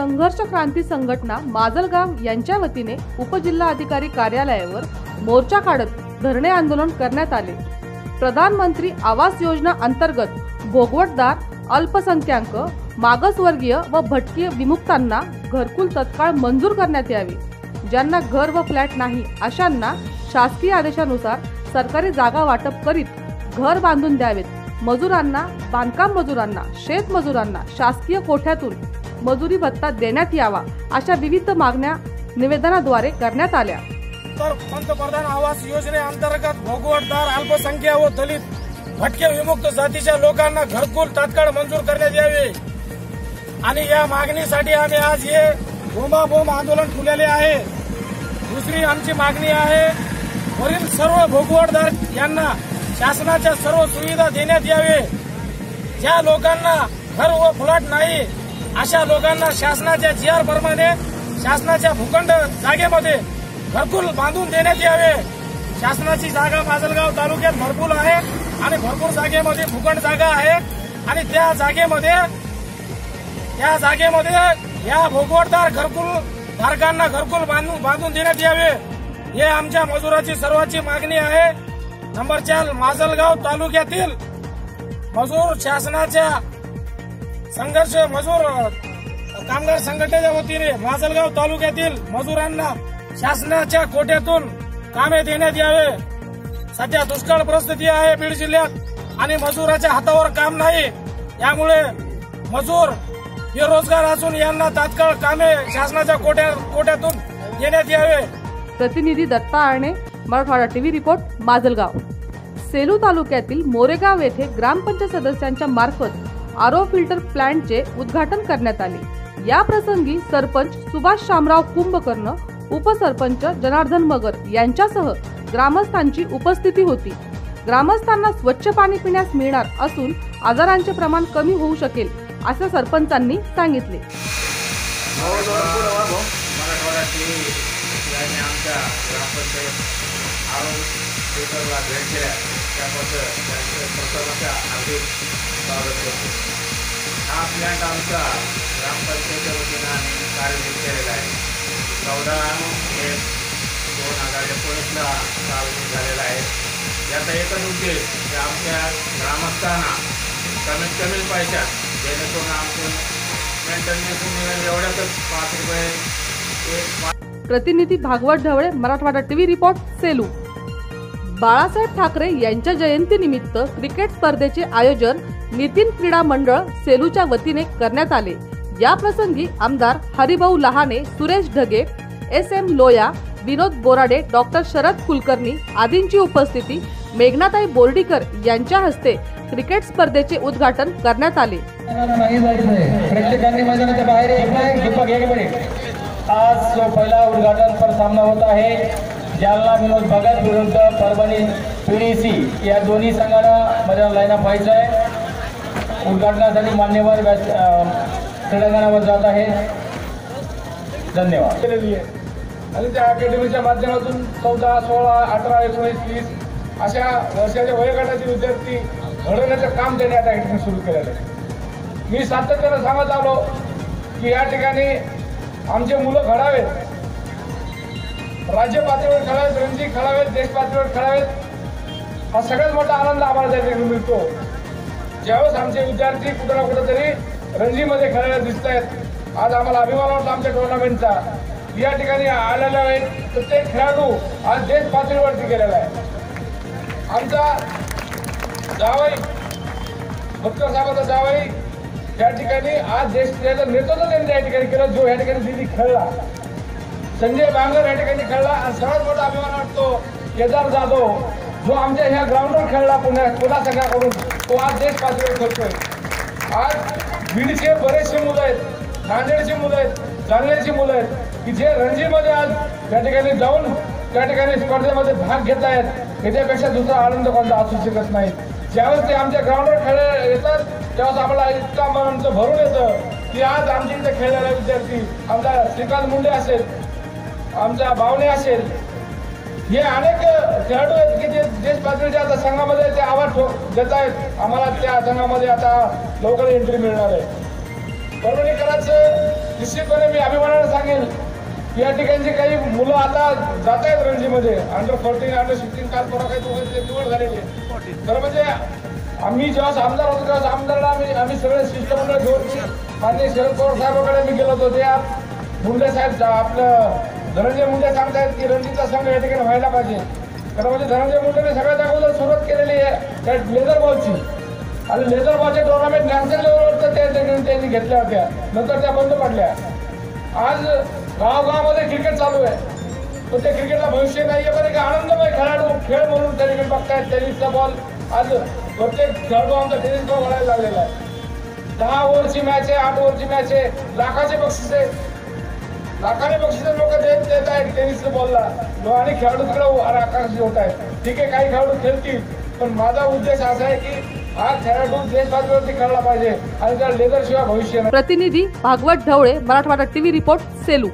संघर्ष क्रांती संघटना माजलगाव यांच्या वतीने उपजिल्हाधिकारी कार्यालयावर मोर्चा काढत धरणे आंदोलन करण्यात आले. प्रधानमंत्री आवास योजना अंतर्गत भोगवटदार अल्पसंख्याक मागासवर्गीय व भटकीय विमुक्तांना घरकुल तत्काळ मंजूर करण्यात यावे. ज्यांना घर व फ्लॅट नाही अशांना शासकीय आदेशानुसार सरकारी जागा वाटप करीत घर बांधून द्यावेत. मजुरांना बांधकाम मजुरांना शेतमजुरांना शासकीय कोठ्यातून मजुरी भत्ता देण्यात यावा अशा विविध मागण्या निवेदनाद्वारे करण्यात आल्या. तर पंतप्रधान आवास योजनेअंतर्गत भोगवटदार अल्पसंख्या व दलित भटके विमुक्त जातीच्या लोकांना घरकुल तात्काळ मंजूर करण्यात यावे. आणि या मागणीसाठी आम्ही आज हे बोंबाबोंब आंदोलन ठेवलेले आहे. दुसरी आमची मागणी आहे वरील सर्व भोगवटदार यांना शासनाच्या सर्व सुविधा देण्यात यावे. ज्या लोकांना घर व फ्लॅट नाही अशा लोकांना शासनाच्या जी आर प्रमाणे शासनाच्या भूखंड जागेमध्ये घरकुल बांधून देण्यात यावे. शासनाची जागा माजलगाव तालुक्यात भरपूर आहे आणि भरपूर जागेमध्ये भूखंड जागा आहे. आणि त्या जागेमध्ये त्या जागेमध्ये या भोगवटदार घरकुल धारकांना घरकुल बांधून बांधून देण्यात यावे. हे आमच्या मजुराची सर्वांची मागणी आहे. नंबर चार माजलगाव तालुक्यातील मजूर शासनाच्या संघर्ष मजूर कामगार संघटनेच्या वतीने माजलगाव तालुक्यातील मजुरांना शासनाच्या कोट्यातून कामे देण्यात यावे. सध्या दुष्काळ परिस्थिती आहे बीड जिल्ह्यात आणि मजुराच्या हातावर काम नाही. यामुळे मजूर बेरोजगार असून यांना तात्काळ कामे शासनाच्या कोट्या कोट्यातून देण्यात यावे. प्रतिनिधी दत्ता आळणे मराठवाडा टीव्ही रिपोर्ट माजलगाव. सेलू तालुक्यातील मोरेगाव येथे ग्रामपंचायत सदस्यांच्या मार्फत आरो फिल्टर प्लांटचे उद्घाटन करण्यात आले. या प्रसंगी सरपंच सुभाष शामराव कुंभकर्ण उपसरपंच जनार्दन मगर यांच्यासह ग्रामस्थांची उपस्थिती होती. ग्रामस्थांना स्वच्छ पाणी पिण्यास मिळणार असून आजारांचे प्रमाण कमी होऊ शकेल असे सरपंचांनी सांगितले. आणि आमच्या ग्रामपंचायत आरोग्य सेंटरला भेट दिल्या. त्याबद्दल त्यांचं प्रथमच्या हार्दिक स्वागत करतो. हा प्लॅन्ट आमचा ग्रामपंचायतच्या वतीनं आम्ही कार्यान्वित केलेला आहे. चौदा एक दोन हजार एकोणीसला सार्वजनिक झालेला आहे. याचा एकच उद्देश की आमच्या ग्रामस्थांना कमीत कमी पैशात जेणेकरून आमचं मेंटेनन्स मिळेल एवढ्यातच पाच रुपये एक पाच प्रतिनिधी भागवत ढवळे मराठवाडा टीव्ही रिपोर्ट सेलू. बाळासाहेब ठाकरे यांच्या जयंतीनिमित्त क्रिकेट स्पर्धेचे आयोजन नितीन क्रीडा मंडळ सेलूच्या वतीने करण्यात आले. या प्रसंगी आमदार Haribhau Lahane Suresh Dhage S M Loya Vinod Borade doctor Sharad Kulkarni आदींची उपस्थिती मेघनाताई बोर्डीकर यांच्या हस्ते क्रिकेट स्पर्धेचे उद्घाटन करण्यात आले. आज जो पहिला उद्घाटनपर सामना होत आहे जालना विनोद भगत विरुद्ध परभणी पीडीसी या दोन्ही संघांना मैदान लाईन पाहिजे आहे. उद्घाटनासाठी मान्यवर व्यास क्रीडांगणावर जात आहे. धन्यवाद. केलेली आहे. आणि त्या अकॅडमीच्या माध्यमातून चौदा सोळा अठरा एकोणीस वीस अशा वर्षाच्या वयोगटातील विद्यार्थी घडवण्याचं काम त्यांनी आता सुरू केलेलं आहे. मी सातत्यानं सांगत आलो की या ठिकाणी आमचे मुलं घडावेत. राज्य पातळीवर खेळावेत रणजी खेळावेत देश पातळीवर खेळावेत. हा सगळ्यात मोठा आनंद आम्हाला त्या ठिकाणी मिळतो. ज्यावेळेस आमचे विद्यार्थी कुठं ना कुठंतरी रणजीमध्ये खेळायला दिसत आहेत आज आम्हाला अभिमान वाटतो आमच्या टुर्नामेंटचा. या ठिकाणी आलेला आहेत प्रत्येक खेळाडू आज देश पातळीवरती गेलेला आहे. आमचा जावई भक्त साहेबाचा जावई त्या ठिकाणी आज देश त्याचं नेतृत्व त्यांनी या ठिकाणी केलं जो या ठिकाणी दिल्ली खेळला. संजय बांगर या ठिकाणी खेळला. आणि सर्वात मोठा अभिमान वाटतो केदार जाधव जो आमच्या ह्या ग्राउंडवर खेळला पुण्यात पुन्हा संघाकडून तो आज देश पातळीवर खेळतोय. आज बीडचे बरेचसे मुलं आहेत नांदेडची मुलं आहेत जालन्याची मुलं आहेत की जे रणजीमध्ये आज त्या ठिकाणी जाऊन त्या ठिकाणी स्पर्धेमध्ये भाग घेत आहेत. त्याच्यापेक्षा दुसरा आनंद कोणता असू शकत नाही. ज्यावेळेस ते आमच्या ग्राउंडवर खेळ येतात तेव्हाच आम्हाला इतका मन आमचं भरून येतं की आज आमच्या इथे खेळणारे विद्यार्थी आमचा श्रीकांत मुंडे असेल आमचा भावने असेल हे अनेक खेळाडू आहेत की जे देश पातळीच्या आता संघामध्ये ते आवाज देत आहेत. आम्हाला त्या संघामध्ये आता लवकर एंट्री मिळणार आहे. परभणीकरांचं निश्चितपणे मी अभिमानानं सांगेल की या ठिकाणची काही मुलं आता जात आहेत रणजीमध्ये. अंडर फोर्टीन अंडर सिक्स्टीन काल परवा काही निवड झालेली. आहे तर म्हणजे आम्ही जेव्हा आमदार होतो तेव्हा आमदारला आम्ही आम्ही सगळे शिष्टमंडळ घेऊन माननीय शरद पवार साहेबांकडे मी गेलो होतो. ते मुंडे साहेब आपलं धनंजय मुंडे सांगतायत की रणजितचा संघ या ठिकाणी व्हायला पाहिजे. कारण म्हणजे धनंजय मुंडेने सगळ्यात अगोदर सुरुवात केलेली आहे त्या लेदर बॉलची. आणि लेदर बॉलच्या टुर्नामेंट नॅशनल लेवलवर त्या त्यांनी त्यांनी घेतल्या होत्या. नंतर त्या बंद पडल्या. आज गावगावामध्ये क्रिकेट चालू आहे. पण त्या क्रिकेटला भविष्य नाही आहे पण एक आनंदमय खेळाडू खेळ म्हणून त्या ठिकाणी बघतायत टेनिसचा बॉल आज प्रत्येक खेळाडू आमचा टेनिस बॉल घडायला लागलेला आहे. दहा ओव्हरची मॅच आहे आठ ओव्हरची मॅच आहे. लाखाचे बक्षीस आहे. लाखाने बक्षीस लोक देत देत आहेत टेनिस बॉलला आणि खेळाडू तिकडे आकाशी होत आहेत. ठीक आहे काही खेळाडू खेळतील पण माझा उद्देश असा आहे की हा खेळाडू देश खेळला पाहिजे. आणि त्या लेदर शिवाय भविष्य प्रतिनिधी भागवत ढवळे मराठवाडा टीव्ही रिपोर्ट सेलू.